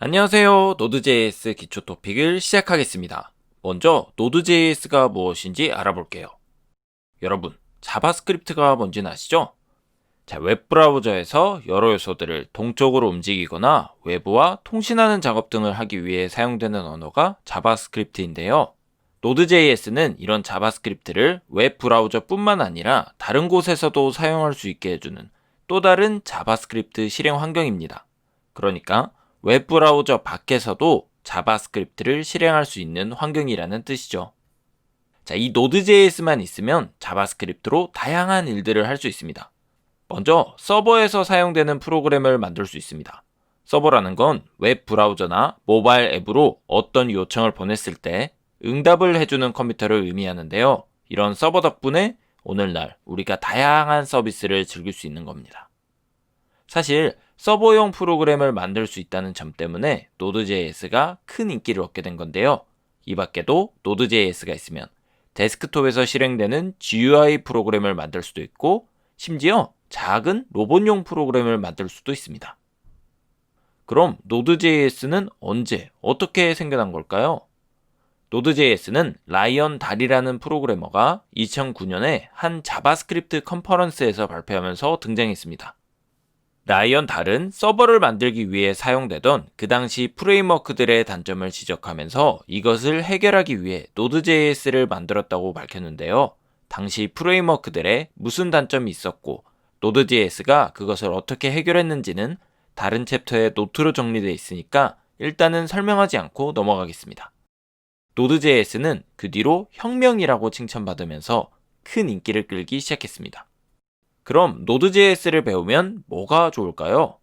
안녕하세요. 노드.js 기초 토픽을 시작하겠습니다. 먼저 노드.js가 무엇인지 알아볼게요. 여러분, 자바스크립트가 뭔지는 아시죠? 자, 웹브라우저에서 여러 요소들을 동적으로 움직이거나 외부와 통신하는 작업 등을 하기 위해 사용되는 언어가 자바스크립트인데요. 노드.js는 이런 자바스크립트를 웹브라우저뿐만 아니라 다른 곳에서도 사용할 수 있게 해주는 또 다른 자바스크립트 실행 환경입니다. 그러니까 웹 브라우저 밖에서도 자바스크립트를 실행할 수 있는 환경이라는 뜻이죠. 자, 이 노드.js만 있으면 자바스크립트로 다양한 일들을 할 수 있습니다. 먼저 서버에서 사용되는 프로그램을 만들 수 있습니다. 서버라는 건 웹 브라우저나 모바일 앱으로 어떤 요청을 보냈을 때 응답을 해주는 컴퓨터를 의미하는데요. 이런 서버 덕분에 오늘날 우리가 다양한 서비스를 즐길 수 있는 겁니다. 사실 서버용 프로그램을 만들 수 있다는 점 때문에 노드.js가 큰 인기를 얻게 된 건데요. 이 밖에도 노드.js가 있으면 데스크톱에서 실행되는 GUI 프로그램을 만들 수도 있고 심지어 작은 로봇용 프로그램을 만들 수도 있습니다. 그럼 노드.js는 언제 어떻게 생겨난 걸까요? 노드.js는 라이언 달이라는 프로그래머가 2009년에 한 자바스크립트 컨퍼런스에서 발표하면서 등장했습니다. 라이언 달은 서버를 만들기 위해 사용되던 그 당시 프레임워크들의 단점을 지적하면서 이것을 해결하기 위해 노드.js를 만들었다고 밝혔는데요. 당시 프레임워크들에 무슨 단점이 있었고 노드.js가 그것을 어떻게 해결했는지는 다른 챕터에 노트로 정리되어 있으니까 일단은 설명하지 않고 넘어가겠습니다. 노드.js는 그 뒤로 혁명이라고 칭찬받으면서 큰 인기를 끌기 시작했습니다. 그럼 노드.js를 배우면 뭐가 좋을까요?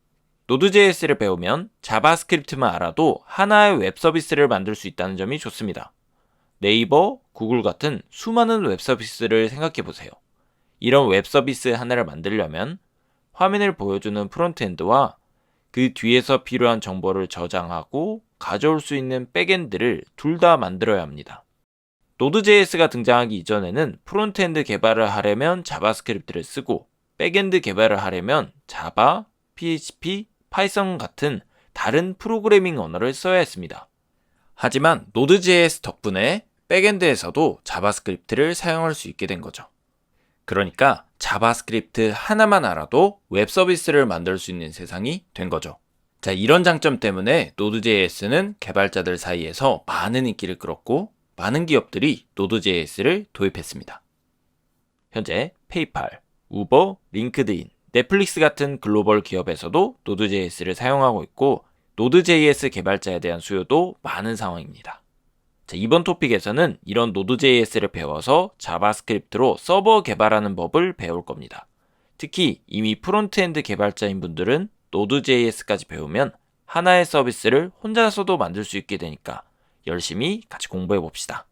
노드.js를 배우면 자바스크립트만 알아도 하나의 웹 서비스를 만들 수 있다는 점이 좋습니다. 네이버, 구글 같은 수많은 웹 서비스를 생각해 보세요. 이런 웹 서비스 하나를 만들려면 화면을 보여주는 프론트엔드와 그 뒤에서 필요한 정보를 저장하고 가져올 수 있는 백엔드를 둘 다 만들어야 합니다. 노드.js가 등장하기 이전에는 프론트엔드 개발을 하려면 자바스크립트를 쓰고 백엔드 개발을 하려면 자바, PHP, 파이썬 같은 다른 프로그래밍 언어를 써야 했습니다. 하지만 노드.js 덕분에 백엔드에서도 자바스크립트를 사용할 수 있게 된 거죠. 그러니까 자바스크립트 하나만 알아도 웹 서비스를 만들 수 있는 세상이 된 거죠. 자, 이런 장점 때문에 노드.js는 개발자들 사이에서 많은 인기를 끌었고 많은 기업들이 노드.js를 도입했습니다. 현재 페이팔, 우버, 링크드인, 넷플릭스 같은 글로벌 기업에서도 노드.js를 사용하고 있고 노드.js 개발자에 대한 수요도 많은 상황입니다. 자, 이번 토픽에서는 이런 노드.js를 배워서 자바스크립트로 서버 개발하는 법을 배울 겁니다. 특히 이미 프론트엔드 개발자인 분들은 노드.js까지 배우면 하나의 서비스를 혼자서도 만들 수 있게 되니까 열심히 같이 공부해 봅시다.